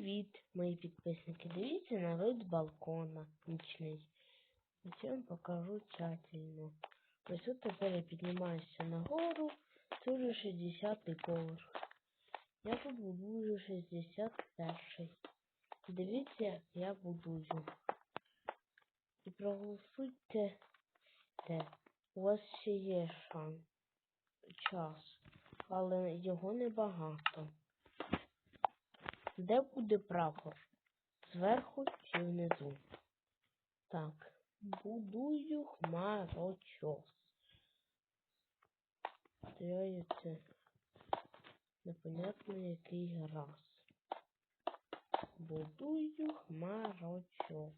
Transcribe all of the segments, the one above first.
Привіт, мої підписники. Дивіться на вид балкона нічний. Я вам покажу тщательно. Ось тут тепер я піднімаюся нагору. Це вже 60-й поверх. Я тут будую 61-й. Дивіться, я будую. І проголосуйте, де. У вас ще є шанс. Час, але його небагато. Де буде прапор? Зверху чи внизу? Так, будую хмарочос. Строїться непонятно який раз. Будую хмарочос.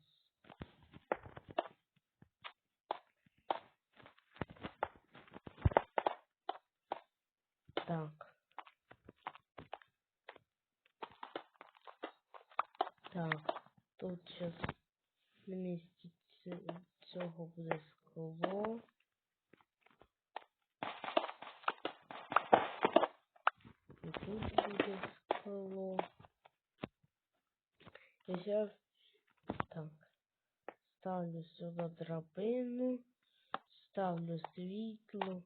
Так. Так, тут зараз на місці цього буде скло. І тут буде скло. І зараз так. Ставлю сюди драбину, ставлю світло,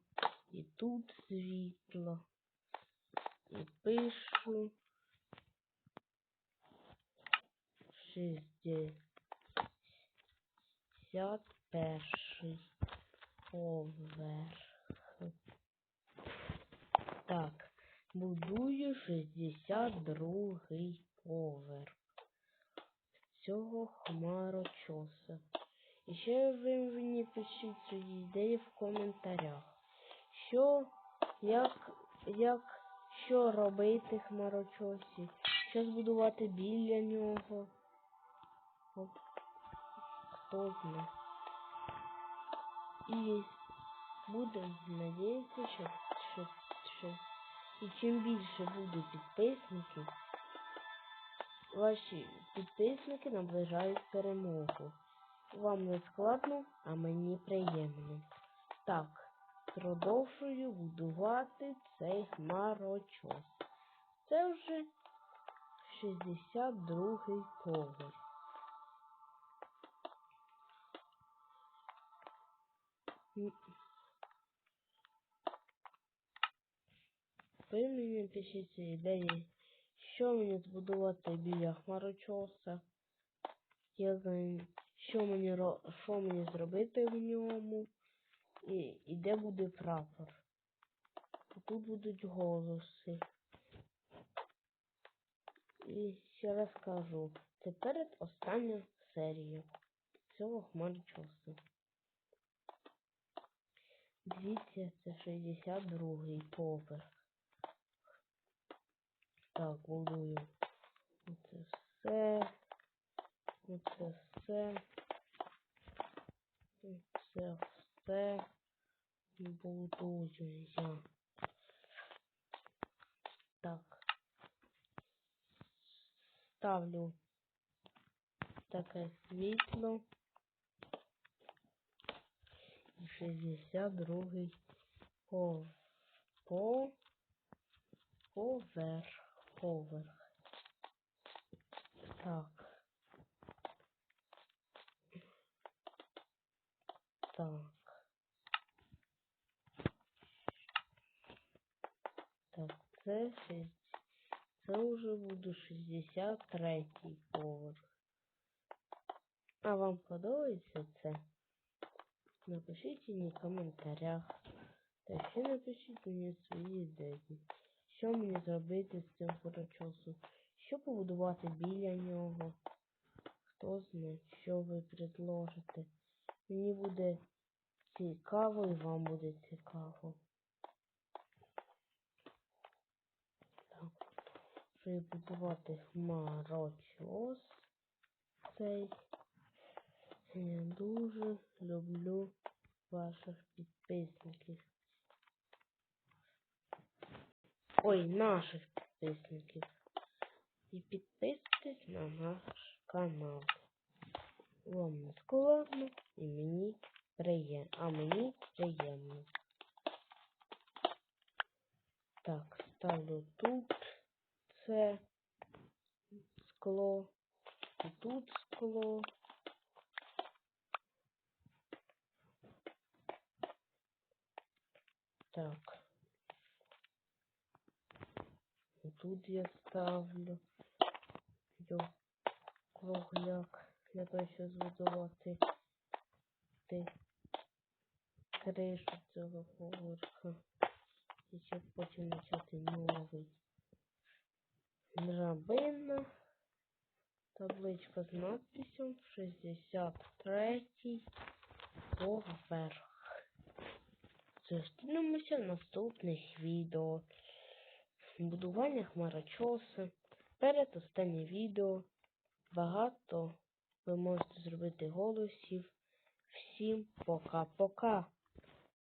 і тут світло. І пишу. Шістдесят перший поверх. Так, будую 62 поверх цього хмарочоса. І ще ви мені пишіть свої ідеї в коментарях. Що, як, як, що робити хмарочосі? Що збудувати біля нього? От, хто знає. І буде надіятися, що, що, що і чим більше буде підписників, ваші підписники наближають перемогу. Вам не складно, а мені приємно. Так, продовжую будувати цей хмарочос. Це вже 62 поверх. Ви мені пишіть ідеї, що мені збудувати біля хмарочоса, що мені що мені зробити в ньому, і, і де буде прапор. Тут будуть голоси. І ще раз кажу, це перед остання серія цього хмарочосу. Дивіться, це 62-й поверх. Так, будую. Оце все. Оце все. Це все будую я. Так. Ставлю таке світло. 62 по по поверх поверх. Так. Так. Так, це це вже буде 63 поверх. А вам подобається це? Напишіть мені в коментарях. Та ще напишіть мені свої ідеї. Що мені зробити з цим фоточосом? Що побудувати біля нього? Хто знає, що ви предложите? Мені буде цікаво і вам буде цікаво. Так, прибудувати хмарочос цей. Я дуже люблю ваших підписників. Ой, наших підписників. І підписуйтесь на наш канал. Вам не складно і мені приємно. А мені приємно. Так, ставлю тут це скло, і тут скло. Так. Тут я ставлю йо- кругляк для того, щоб збудувати ти кришу цього поверха. І щоб потім почати новий. Драбина. Табличка з надписью 63 поверх. Зустрінемося в наступних відео. Будування хмарочоси. Перед останнє відео. Багато ви можете зробити голосів. Всім пока-пока.